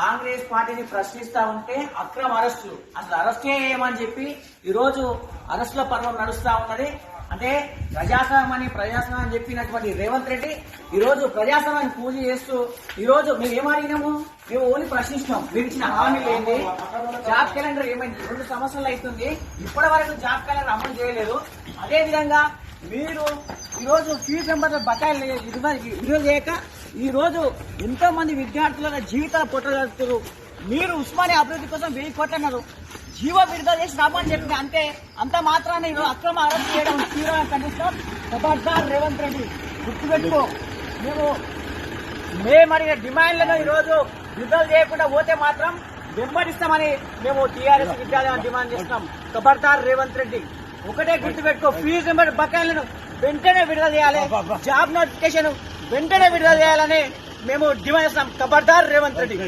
కాంగ్రెస్ పార్టీని ప్రశ్నిస్తా ఉంటే అక్రమ అరెస్టులు. అసలు అరెస్టే ఏమని చెప్పి ఈరోజు అరెస్టుల పర్వం నడుస్తా ఉన్నది. అంటే ప్రజాస్వామ్యం అని ప్రజాస్వామ్యం అని చెప్పినటువంటి రేవంత్ రెడ్డి ఈరోజు ప్రజాస్వామ్యాన్ని పూజ చేస్తూ ఈరోజు మేము ఏమడిగినాము మేము ఓన్లీ ప్రశ్నిస్తున్నాం మీరు ఇచ్చిన హామీలు ఏంటి? జాబ్ క్యాలెండర్ ఏమైంది? రెండు సంవత్సరాలు అవుతుంది. ఇప్పటి వరకు జాబ్ క్యాలెండర్ అమలు చేయలేదు. అదేవిధంగా మీరు ఈరోజు ఫీజు మెంబర్ బకాయిలు ఇరవై చేయక ఈ రోజు ఎంతో మంది విద్యార్థుల జీవితాలు పొట్టగలుగుతారు మీరు ఉస్మానియా అభివృద్ధి కోసం వెయ్యి కొట్టన్నారు జీవ విడుదల చేసి రామని చెప్పింది అంతే. అంత మాత్రాన ఈరోజు అక్రమ అరెస్ట్ చేయడం తీవ్రంగా ఖండిస్తాం ఖబర్దార్ రేవంత్ రెడ్డి గుర్తుపెట్టుకో. మేము మేము అడిగిన డిమాండ్లను ఈరోజు విడుదల చేయకుండా పోతే మాత్రం వెంబడిస్తామని మేము టీఆర్ఎస్ విద్యాలయం డిమాండ్ చేస్తున్నాం. ఖబర్దార్ రేవంత్ రెడ్డి. ఒకటే గుర్తుపెట్టుకో. ఫీజు నెంబర్ బకాయిలను వెంటనే విడుదల చేయాలి. జాబ్ నోటిఫికేషన్ వెంటనే విడుదల చేయాలని మేము డిమాండ్ చేస్తున్నాం. ఖబర్దార్ రేవంత్ రెడ్డి.